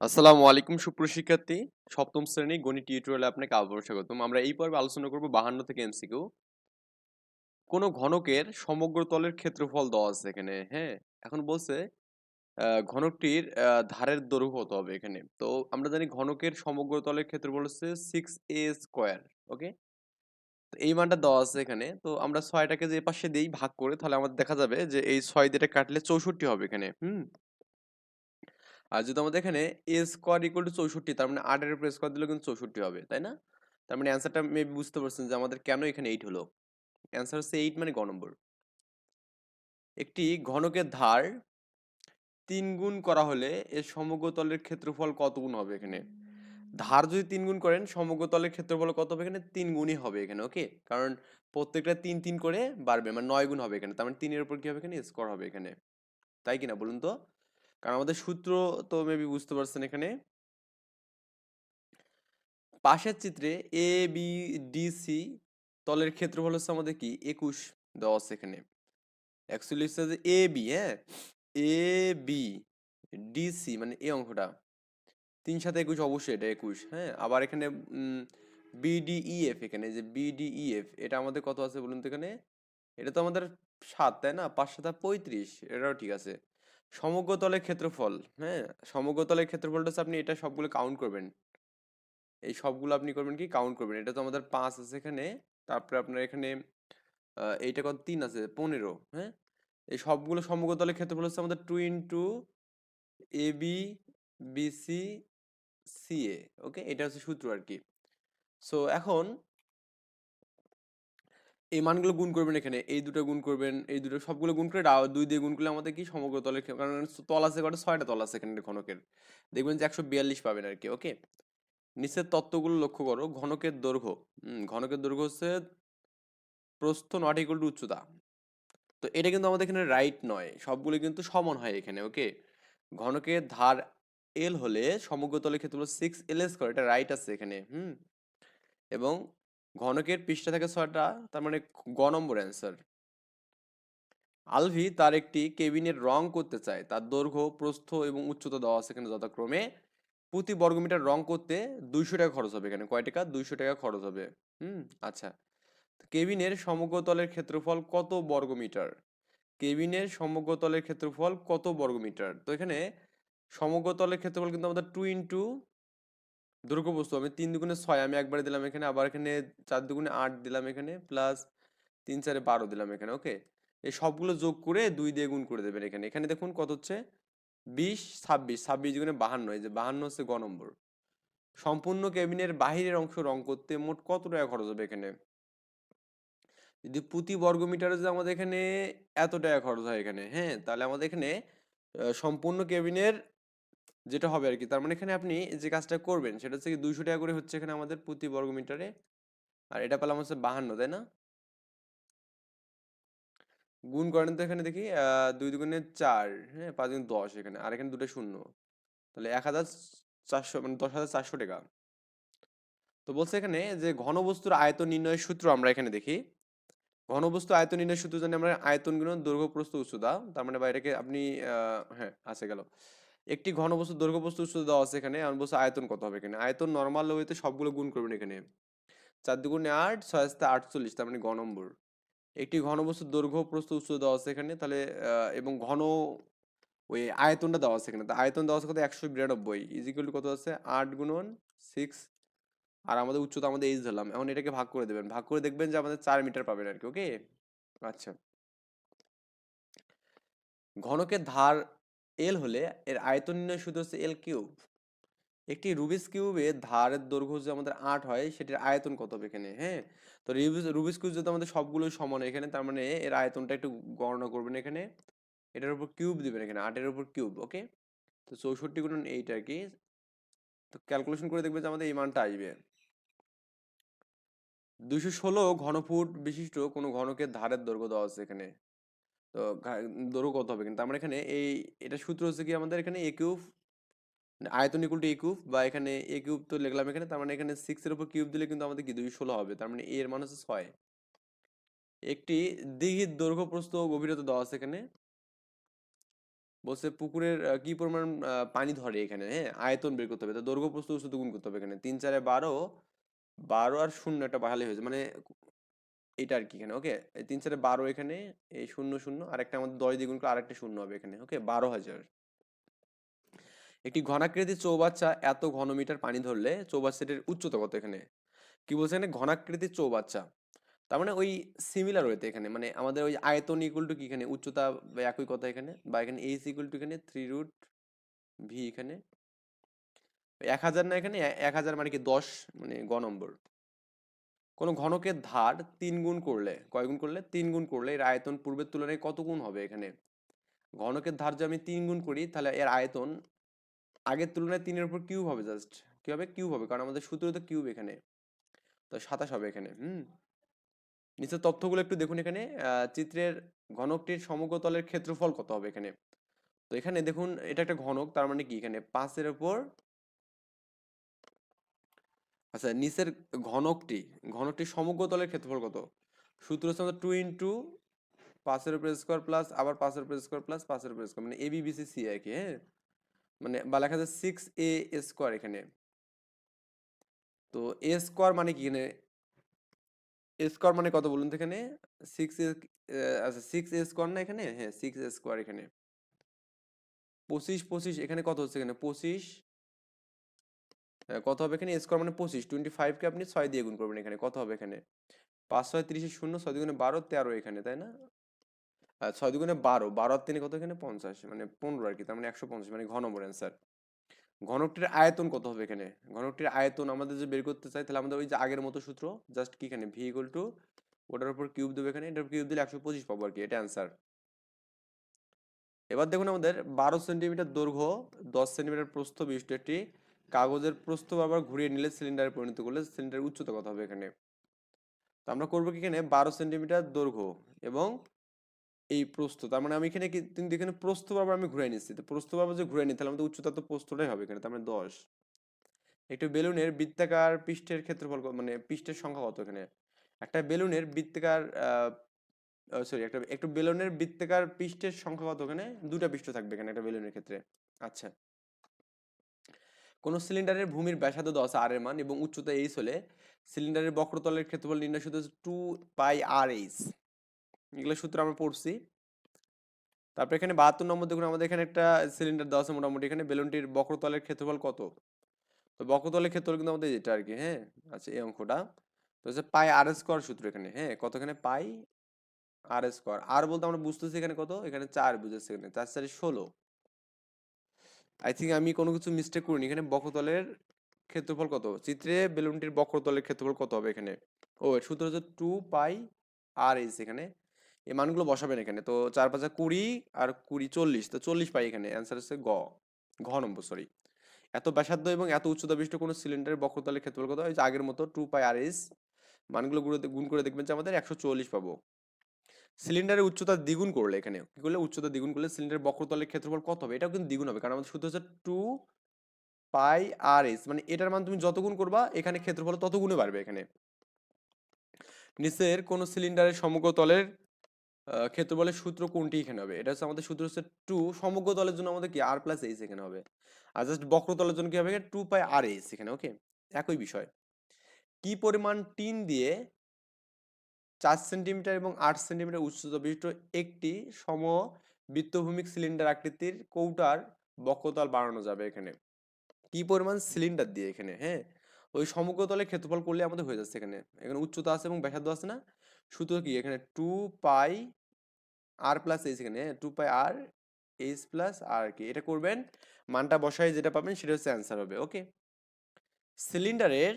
আসসালামু আলাইকুম সুপ্রশিক্ষার্থী সপ্তম শ্রেণি গণিত টিউটোরিয়ালে আপনাকে আবার স্বাগতম। আমরা এই পর্বে আলোচনা করব বাহান্ন থেকে এমসিকিউ কোন ঘনকের সমগ্র তলের ক্ষেত্রফল দেওয়া আছে এখানে হ্যাঁ? এখন বলছে ঘনকটির ধারের দৈর্ঘ্য কত হবে এখানে? তো আমরা জানি ঘনকের সমগ্র তলের ক্ষেত্রফল হচ্ছে সিক্স এ স্কোয়ার ওকে তো এই মানটা দেওয়া আছে এখানে। তো আমরা ছয়টাকে যে পাশে দিই, ভাগ করে, তাহলে আমাদের দেখা যাবে যে এই ছয় দিয়ে কাটলে চৌষট্টি হবে এখানে, হুম? আর যদি আমাদের এখানে এ স্কোয়ার ইকুয়াল টু চৌষট্টি, তার মানে আটের উপর স্কোয়ার দিলেও কিন্তু চৌষট্টি হবে, তাই না? তার মানে অ্যান্সারটা মেবি বুঝতে পারছেন যে আমাদের কেন এখানে এইট হলো? অ্যান্সার হচ্ছে এইট মানে গ নম্বর। একটি ঘনকের ধার তিন গুণ করা হলে এর সমগ্র তলের ক্ষেত্রফল কত গুণ হবে এখানে? ধার যদি তিন গুণ করেন সমগ্র তলের ক্ষেত্রফল কত হবে এখানে? তিন গুণই হবে এখানে ওকে কারণ প্রত্যেকটা তিন তিন করে বাড়বে মানে নয় গুণ হবে এখানে, তার মানে তিনের উপর কি হবে এখানে? স্কোয়ার হবে এখানে। তাই কিনা বলুন তো? কারণ আমাদের সূত্র তো মেবি বুঝতে পারছেন এখানে। পাশের চিত্রে এ বি ডি সি তলের ক্ষেত্রফল হচ্ছে আমাদের কি? একুশ দেওয়া আছে এখানে। অ্যাকচুয়ালি হচ্ছে এ বি হ্যাঁ? এ বি ডি সি মানে এ অঙ্কটা। তিন সাথে একুশ অবশ্যই এটা একুশ হ্যাঁ? আবার এখানে বিডিইএফ এখানে, যে বিডিইএফ এটা আমাদের কত আছে বলুন তো এখানে? এটা তো আমাদের সাত, তাই না? পাঁচ সাথে পঁয়ত্রিশ, এটাও ঠিক আছে। সমগ্র তলের ক্ষেত্রফল হ্যাঁ? সমগ্র তলের ক্ষেত্রফলটা হচ্ছে আপনি এটা সবগুলো কাউন্ট করবেন। এই সবগুলো আপনি করবেন কি? কাউন্ট করবেন। এটা তো আমাদের পাঁচ আছে এখানে, তারপরে আপনার এখানে এইটা কত? তিন আছে, পনেরো হ্যাঁ? এই সবগুলো সমগ্র তলের ক্ষেত্রফল হচ্ছে আমাদের two into A B BC CA okay এটা হচ্ছে সূত্র আর কি। সো এখন এই মানগুলো গুণ করবেন এখানে, এই দুটো গুণ করবেন, এই দুটো সবগুলো গুণ করে দুই দিয়ে গুণ করলে আমাদের কি সমগ্র তলের কারণ তল আছে কটা ছয়টা তল আছে এখানে ঘনকের। দেখবেন যে একশো বিয়াল্লিশ পাবেন আর কি, ওকে? নিচের তত্ত্বগুলো লক্ষ্য করো, ঘনকের দৈর্ঘ্য ঘনকের দৈর্ঘ্য হচ্ছে প্রস্থ নট ইকুয়াল টু উচ্চতা। তো এটা কিন্তু আমাদের এখানে রাইট নয়, সবগুলো কিন্তু সমান হয় এখানে, ওকে? ঘনকের ধার এল হলে সমগ্র তলের ক্ষেত্রে সিক্স এল স্কোয়ার এটা রাইট আছে এখানে, হুম? এবং ঘনকের পৃষ্ঠা থাকে ছয়টা, তার মানে গ নম্বর অ্যান্সার আলভি তার একটি কেবিনের রং করতে চায়। তার দৈর্ঘ্য, প্রস্থ এবং উচ্চতা দেওয়া আছে এখানে যথাক্রমে। প্রতি বর্গমিটার রং করতে দুইশো টাকা খরচ হবে এখানে। কয় টাকা? দুইশো টাকা খরচ হবে। হুম আচ্ছা। কেবিনের সমগ্র তলের ক্ষেত্রফল কত বর্গমিটার? কেবিনের সমগ্র তলের ক্ষেত্রফল কত বর্গমিটার? তো এখানে সমগ্র তলের ক্ষেত্রফল কিন্তু আমাদের টু ইন্টু দৈর্ঘ্য বস্তু। আমি তিন দুগুণে ছয় আমি একবারে দিলাম এখানে, আবার এখানে চার দুগুণে আট দিলাম এখানে প্লাস তিন চারে বারো দিলাম এখানে ওকে এই সবগুলো যোগ করে দুই দিয়ে গুণ করে দেবেন এখানে। এখানে দেখুন কত হচ্ছে? বিশ, ছাব্বিশ ছাব্বিশ দুগুণে বাহান্ন, এই যে বাহান্ন হচ্ছে গ নম্বর। সম্পূর্ণ কেবিনের বাহিরের অংশ রং করতে মোট কত টাকা খরচ হবে এখানে? যদি প্রতি বর্গমিটারে যদি আমাদের এখানে এত টাকা খরচ হয় এখানে হ্যাঁ? তাহলে আমাদের এখানে সম্পূর্ণ কেবিনের যেটা হবে আর কি তার মানে এখানে আপনি যে কাজটা করবেন, সেটা হচ্ছে কি দুইশো টাকা করে হচ্ছে এখানে আমাদের প্রতি বর্গমিটারে আর এটা পেলাম হচ্ছে বাহান্ন, তাই না? গুণ করেন তো এখানে দেখি দুই দুগুণে চার হ্যাঁ পাঁচ দুগুণ দশ এখানে, আর এখানে দুটো শূন্য। তাহলে এক হাজার চারশো মানে দশ হাজার চারশো টাকা। তো বলছে এখানে যে ঘনবস্তুর আয়তন নির্ণয়ের সূত্র আমরা এখানে দেখি। ঘনবস্তু আয়তন নির্ণয়ের সূত্র জানি আমরা আয়তন গুণন দৈর্ঘ্য প্রস্থ উচ্চতা, তার মানে বাইরেকে আপনি হ্যাঁ আছে গেল। একটি ঘনবস্তু দৈর্ঘ্য প্রস্থ উচ্চতা দেওয়া আছে এখানে। আমি বলছি আয়তন কত হবে এখানে? আয়তন নর্মাল ওয়েতে সবগুলো গুণ করবেন এখানে। চার দুগুণে আট, ছয় আসতে আটচল্লিশ, তার মানে ঘ নম্বর একটি ঘনবস্তুর দৈর্ঘ্য প্রস্থ উচ্চতা দেওয়া আছে এখানে, তাহলে এবং ঘন ওই আয়তনটা দেওয়া আছে এখানে। আয়তন দেওয়া আছে কত? একশো বিরানব্বই। ইজিক্যাল কত আছে? আট গুণন সিক্স আর আমাদের উচ্চতা আমাদের এইচ ধরলাম। এখন এটাকে ভাগ করে দেবেন। ভাগ করে দেখবেন যে আমাদের চার মিটার পাবেন আর কি ওকে আচ্ছা। ঘনকের ধার এল হলে এর আয়তন নির্ণয় সূত্র হচ্ছে এল কিউব একটি রুবিস কিউবে ধারের দৈর্ঘ্য যদি আমাদের আট হয়, সেটির আয়তন কত হবে এখানে? হ্যাঁ? তো রুবিস রুবিস কিউব যদি আমাদের সবগুলো সমান এখানে, তার মানে এর আয়তনটা একটু গণনা করবেন এখানে। এটার উপর কিউব দিবেন এখানে, আটের উপর কিউব ওকে তো চৌষট্টি গুণন এইট আর কি? তো ক্যালকুলেশন করে দেখবেন যে আমাদের এই মানটা আসবে। দুইশো ষোলো ঘনফুট বিশিষ্ট কোনো ঘনকের ধারের দৈর্ঘ্য দেওয়া আছে এখানে। তো দৈর্ঘ্য কত হবে কিন্তু। মানে এখানে এই, এটা সূত্র হচ্ছে কি আমাদের এখানে এ কিউব আয়তন ইকুয়াল টু এ কিউব বা এখানে এ কিউব তো লিখলাম এখানে, তার মানে এখানে সিক্স এর উপর কিউব দিলে কিন্তু আমাদের কি? দুইশো ষোলো হবে। তার মানে এর মান হচ্ছে ছয়। একটি দিঘির দৈর্ঘ্য প্রস্থ গভীরতা দেওয়া আছে এখানে। বলছে পুকুরের কি পরিমাণ পানি ধরে এখানে হ্যাঁ? আয়তন বের করতে হবে। তো দৈর্ঘ্য প্রস্থ উচ্চতা গুণ করতে হবে এখানে। তিন চারে বারো বারো আর শূন্য একটা ভালোই হয়েছে। মানে এটা আর কি এখানে ওকে তিন চারে বারো এখানে, এই শূন্য শূন্য আর একটা আমাদের দশ দ্বিগুণ করে আরেকটা শূন্য হবে এখানে ওকে বারো হাজার। একটি ঘনাকৃতি চৌবাচ্চা এত ঘনমিটার পানি ধরলে চৌবাচ্চাটির উচ্চতা কত এখানে? কি বলছে এখানে? ঘনাকৃতি চৌবাচ্চা। তার মানে ওই সিমিলার ওয়েতে এখানে মানে আমাদের ওই আয়তন ইকুয়াল টু কি এখানে? উচ্চতা বা একই কথা এখানে, বা এখানে এইচ ইকুয়াল টু এখানে থ্রি রুট ভি এখানে। এক হাজার না এখানে, এক হাজার মানে কি দশ মানে গ নম্বর। কোনো ঘনকের ধার তিন গুণ করলে, কয় গুণ করলে? তিন গুণ করলে এর আয়তন পূর্বের তুলনায় কত গুণ হবে এখানে? ঘনকের ধার যদি আমি তিন গুণ করি, তাহলে এর আয়তন আগের তুলনায় তিনের উপর কিউব হবে জাস্ট কি হবে? কিউব হবে, কারণ আমাদের সূত্র তো কিউব এখানে। তো সাতাশ হবে এখানে, হুম? নিচের তথ্যগুলো একটু দেখুন এখানে। চিত্রের ঘনকটির সমগ্র তলের ক্ষেত্রফল কত হবে এখানে? তো এখানে দেখুন, এটা একটা ঘনক, তার মানে কি? এখানে পাঁচের উপর আচ্ছা নিচের ঘনকটি ঘনকটি সমগ্র তলের ক্ষেত্রফল কত? সূত্র হচ্ছে টু ইন্টু পাঁচের উপর স্কোয়ার প্লাস আবার পাঁচের উপর স্কোয়ার প্লাস পাঁচের উপর স্কোয়ার মানে এ বি বি সি আর কি হ্যাঁ? মানে বা লেখা যায় সিক্স এ স্কোয়ার এখানে। তো এ স্কোয়ার মানে কি এখানে? এ স্কোয়ার মানে কত বলুন তো এখানে? সিক্স এ আচ্ছা সিক্স এ স্কোয়ার না এখানে? হ্যাঁ সিক্স এ স্কোয়ার এখানে। পঁচিশ পঁচিশ, এখানে কত হচ্ছে এখানে? পঁচিশ কত হবে এখানে স্কোয়ার মানে পঁচিশ। টোয়েন্টি ফাইভকে আপনি ছয় দিয়ে গুণ করবেন এখানে। কত হবে এখানে। পাঁচ ছয় তিরিশে শূন্য, ছয় দুগুণে বারো তেরো এখানে, তাই না? ছয় দুগুণে বারো বারো আর তিনে কত এখানে? পঞ্চাশ মানে পনেরো আর কি, তার মানে একশো পঞ্চাশ মানে ঘ নম্বর অ্যান্সার ঘনকটির আয়তন কত হবে এখানে? ঘনকটির আয়তন আমাদের যে বের করতে চাই, তাহলে আমাদের ওই যে আগের মতো সূত্র জাস্ট কি এখানে? ভি ইকুয়াল টু ওটার উপর কিউব দেবে এখানে, এটার কিউব দিলে একশো পঁচিশ পাবো আর কি, এটা অ্যান্সার এবার দেখুন আমাদের বারো সেন্টিমিটার দৈর্ঘ্য, দশ সেন্টিমিটার প্রস্থ বিশিষ্ট একটি কাগজের প্রস্থ আবার ঘুরিয়ে নিলে সিলিন্ডারে পরিণত করলে সিলিন্ডারের উচ্চতা কত হবে এখানে? তো আমরা করব কি এখানে? বারো সেন্টিমিটার দৈর্ঘ্য এবং এই প্রস্থ। তার মানে আমি এখানে কিন্তু এখানে প্রস্থ বারবার আমি ঘুরে নিচ্ছি। তো প্রস্থ বারবার যে ঘুরে নিই, তাহলে আমাদের উচ্চতা তো প্রস্থটাই হবে এখানে, তার মানে দশ। একটু বেলুনের বৃত্তাকার পৃষ্ঠের ক্ষেত্রফল মানে পৃষ্ঠের সংখ্যা কত এখানে? একটা বেলুনের বৃত্তাকার সরি একটা, একটু বেলুনের বৃত্তাকার পৃষ্ঠের সংখ্যা কত এখানে? দুটা পৃষ্ঠ থাকবে এখানে একটা বেলুনের ক্ষেত্রে। আচ্ছা। কোন সিলিন্ডারের ভূমির ব্যাসার্ধ দশ আর এর মান এবং উচ্চতা এইচ হলে সিলিন্ডারের বক্রতলের ক্ষেত্রফল নির্ণয় সূত্র টু পাই আর এইচ এগুলো সূত্র আমরা পড়ছি। তারপর এখানে বাহাত্তর নম্বর দেখুন, আমাদের এখানে একটা সিলিন্ডার দেওয়া আছে মোটামুটি। এখানে বেলুনটির বক্রতলের ক্ষেত্রফল কত? তো বক্রতলের ক্ষেত্রফল কিন্তু আমাদের এটা আর কি হ্যাঁ? আচ্ছা এই অঙ্কটা তো হচ্ছে পাই আর স্কোয়ার সূত্র এখানে হ্যাঁ? কত এখানে পাই আর স্কোয়ার আর বলতে আমরা বুঝতেছি এখানে কত? এখানে চার বুঝেছি এখানে, চার চারি ষোলো। আই থিঙ্ক আমি কোনো কিছু মিস্টেক করিনি। এখানে বক্রতলের ক্ষেত্রফল কত? চিত্রে বেলুনটির বক্রতলের ক্ষেত্রফল কত হবে এখানে? ও সূত্র হচ্ছে টু পাই আর এইচ এখানে। এই মানগুলো বসাবেন এখানে। তো চার পাঁচা কুড়ি আর কুড়ি চল্লিশ। তো চল্লিশ পাই এখানে। অ্যান্সার হচ্ছে গ। ঘ নম্বর সরি এত ব্যাসার্ধ এবং এত উচ্চতা বিশিষ্ট কোনো সিলিন্ডারের বক্রতলের ক্ষেত্রফল কত? হয় আগের মতো টু পাই আর এইচ মানগুলো গুণ করে দেখবেন যে আমাদের একশো চল্লিশ পাবো। সিলিন্ডারের উচ্চতা দ্বিগুণ করলে এখানে। কি করলে? উচ্চতা দ্বিগুণ করলে সিলিন্ডারের বক্রতলের ক্ষেত্রফল কত হবে? এটাও কিন্তু দ্বিগুণ হবে। কারণ আমাদের সূত্র হচ্ছে টু পাই আর এস মানে এটার মান তুমি যত গুণ করবা, এখানে ক্ষেত্রফল তত গুণে বাড়বে এখানে। নিচের কোন সিলিন্ডারের সমগ্র তলের ক্ষেত্রফলের সূত্র কোনটি এখানে হবে? এটা হচ্ছে আমাদের সূত্র হচ্ছে টু সমগ্র তলের জন্য আমাদের কি? আর প্লাস এইচ এখানে হবে। আর জাস্ট বক্রতলের জন্য কি হবে? টু পাই আর এইচ এখানে ওকে একই বিষয়। কি পরিমাণ টিন দিয়ে চার সেন্টিমিটার এবং আট সেন্টিমিটার উচ্চতা বিশিষ্ট একটি সম বৃত্তভূমিক সিলিন্ডার আকৃতির কৌটার বক্ষতল বাড়ানো যাবে এখানে। কি পরিমাণ সিলিন্ডার দিয়ে এখানে হ্যাঁ? ওই সমগ্র তলে ক্ষেত্রফল করলে আমাদের হয়ে যাচ্ছে এখানে। এখানে উচ্চতা আছে এবং ব্যাসার্ধ আছে না? সূত্র কি? এখানে two pi r plus h এখানে two pi r h plus r কি। এটা করবেন, মানটা বসায় যেটা পাবেন সেটা হচ্ছে অ্যান্সার হবে ওকে সিলিন্ডারের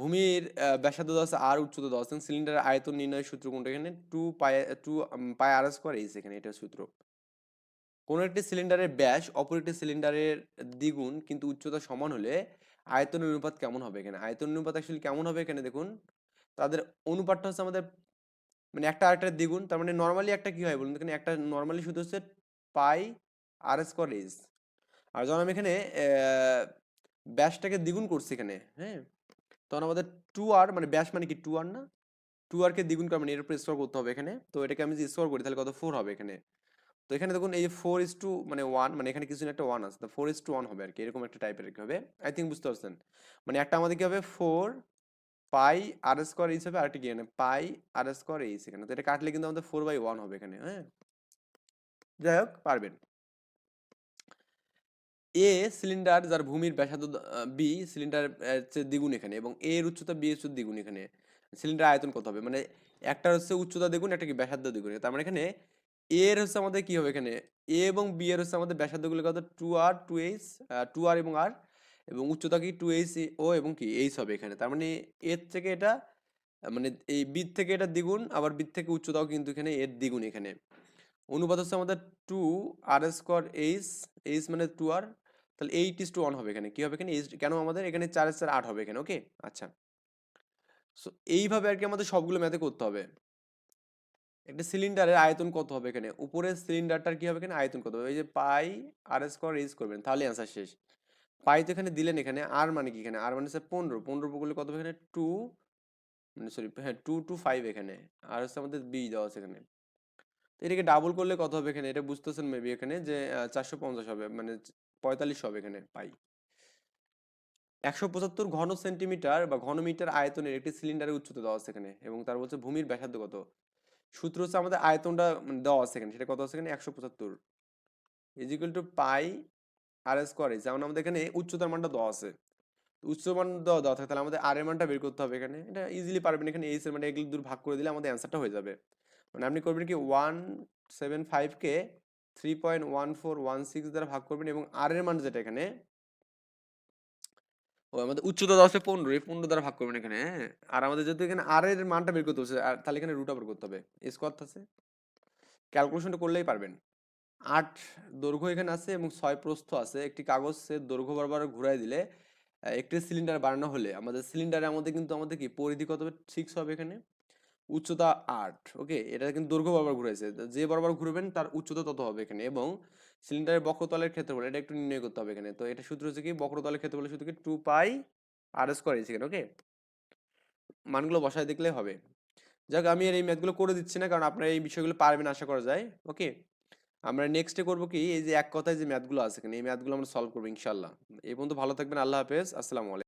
ভূমির ব্যাসার্ধ দশ আর উচ্চতা দশ। সিলিন্ডারের আয়তন নির্ণয় সূত্র কোনটা এখানে? Two pi two pi r square h এখানে এটা সূত্র। কোনো একটি সিলিন্ডারের ব্যাস অপর একটি সিলিন্ডারের দ্বিগুণ, কিন্তু উচ্চতা সমান হলে আয়তন অনুপাত কেমন হবে এখানে? আয়তন অনুপাত অ্যাকচুয়ালি কেমন হবে এখানে দেখুন? তাদের অনুপাতটা হচ্ছে আমাদের মানে একটা আরেকটার দ্বিগুণ, তার মানে নর্মালি একটা কি হয় বলুন? এখানে একটা নর্মালি শুধু হচ্ছে পাই আর স্কোয়ার এইচ আর যখন আমি এখানে ব্যাসটাকে দ্বিগুণ করছি এখানে হ্যাঁ? তখন আমাদের টু আর মানে ব্যাস মানে কি টু আর না? টু আর কে দ্বিগুণ করা মানে এর উপর স্কোয়ার করতে হবে এখানে। তো এটাকে আমি যদি স্কোয়ার করি তাহলে কত? ফোর হবে এখানে। তো এখানে দেখুন এই যে ফোর ইস টু মানে ওয়ান মানে এখানে কিছু একটা ওয়ান আছে। তো ফোর ইস টু ওয়ান হবে আর কি। এরকম একটা টাইপের কি হবে? আই থিঙ্ক বুঝতে পারছেন। মানে একটা আমাদের কি হবে? Four pi r square h হবে, আরেকটা কি এখানে? পাই আর স্কোয়ার এইচ এখানে। তো এটা কাটলে কিন্তু আমাদের ফোর বাই ওয়ান হবে এখানে হ্যাঁ? যাই হোক, পারবেন। এ সিলিন্ডার যার ভূমির ব্যাসার্ধ বি সিলিন্ডার দ্বিগুণ এখানে এবং এ এর উচ্চতা বি এর দ্বিগুণ এখানে। সিলিন্ডার আয়তন কত হবে? মানে একটা হচ্ছে উচ্চতা দ্বিগুণ, একটা কি ব্যাসার্ধ দ্বিগুণ। তার মানে এখানে এর হচ্ছে আমাদের কি হবে এখানে? এ এবং বি এর হচ্ছে আমাদের ব্যাসার্ধগুলো কত? Two r two h two r এবং আর এবং উচ্চতা কি? টু এইচ ও এবং কি? এইচ হবে এখানে। তার মানে এর থেকে এটা মানে এই বি থেকে এটা দ্বিগুণ, আবার বি থেকে উচ্চতাও কিন্তু এখানে এর দ্বিগুণ এখানে। অনুপাত হচ্ছে আমাদের two r square h h মানে টু আর তাহলে এইট ইস টু ওয়ান হবে এখানে। কি হবে এখানে? কেন আমাদের? এখানে চার চার আট হবে এখানে ওকে আচ্ছা। সো এইভাবে আর কি আমাদের সবগুলো ম্যাথে করতে হবে। একটা সিলিন্ডারের আয়তন কত হবে এখানে? উপরের সিলিন্ডারটার কি হবে এখানে? আয়তন কত হবে? এই যে পাই আর স্কোয়ার এইচ করবেন, তাহলে অ্যান্সার শেষ। পাই তো এখানে দিলেন এখানে আর মানে কি এখানে? আর মানে হচ্ছে পনেরো। পনেরো করলে কত হবে এখানে? টু মানে সরি হ্যাঁ টু টু ফাইভ এখানে। আর হচ্ছে আমাদের বি দেওয়া আছে এখানে। তো এটাকে ডাবল করলে কত হবে এখানে? এটা বুঝতেছেন মেবি এখানে যে চারশো পঞ্চাশ হবে। মানে পঁয়তাল্লিশ হবে এখানে পাই। একশো পঁচাত্তর ঘন সেন্টিমিটার বা ঘনমিটার আয়তনের একটি সিলিন্ডারের উচ্চতা দেওয়া আছে এখানে এবং তার বলছে ভূমির ব্যাসার্ধ কত? সূত্র হচ্ছে আমাদের আয়তনটা মানে দেওয়া আছে এখানে, সেটা কত আছে এখানে? একশো পঁচাত্তর। ইজিক্যাল টু পাই আর স্কোয়ার যেমন আমাদের এখানে উচ্চতার মানটা দেওয়া আছে। তো উচ্চ মান দেওয়া দেওয়া থাকে, তাহলে আমাদের আর এর মানটা বের করতে হবে এখানে। এটা ইজিলি পারবেন এখানে এইচ এর মানে এগুলো দূর ভাগ করে দিলে আমাদের অ্যান্সারটা হয়ে যাবে। মানে আপনি করবেন কি one seven ফাইভকে three point one four one six দ্বারা ভাগ করবেন এবং আর এর মান যেটা এখানে ও আমাদের উচ্চতা আছে পনেরো, এই পনেরো দ্বারা ভাগ করবেন এখানে হ্যাঁ? আর আমাদের যেহেতু এখানে আর এর মানটা বের করতে হচ্ছে, আর তাহলে এখানে রুট আবার করতে হবে স্কোয়ার আছে ক্যালকুলেশনটা করলেই পারবেন। আট দৈর্ঘ্য এখানে আছে এবং ছয় প্রস্থ আছে, একটি কাগজের দৈর্ঘ্য বরাবর ঘুরাই দিলে একটি সিলিন্ডার বানানো হলে, আমাদের সিলিন্ডারের আমাদের কিন্তু আমাদের কি, পরিধি কত সিক্স হবে এখানে? উচ্চতা আট, ওকে? এটা কিন্তু দৈর্ঘ্য বরাবর ঘুরেছে যে বরাবর ঘুরবেন, তার উচ্চতা তত হবে এখানে এবং সিলিন্ডারের বক্রতলের ক্ষেত্রফল এটা একটু নির্ণয় করতে হবে এখানে। তো এটা সূত্র হচ্ছে কি? বক্রতলের ক্ষেত্রফলের সূত্র কি? টু পাই আর স্কোয়ার এখানে, ওকে? মানগুলো বসায় দেখলে হবে। যাক, আমি আর এই ম্যাথগুলো করে দিচ্ছি না, কারণ আপনারা এই বিষয়গুলো পারবেন আশা করা যায়, ওকে? আমরা নেক্সটে করব কি? এই যে এক কথায় যে ম্যাথগুলো আছে এখানে, এই ম্যাথগুলো আমরা সলভ করব ইনশাল্লাহ এই পর্যন্ত ভালো থাকবেন, আল্লাহ হাফেজ, আসসালামু আলাইকুম।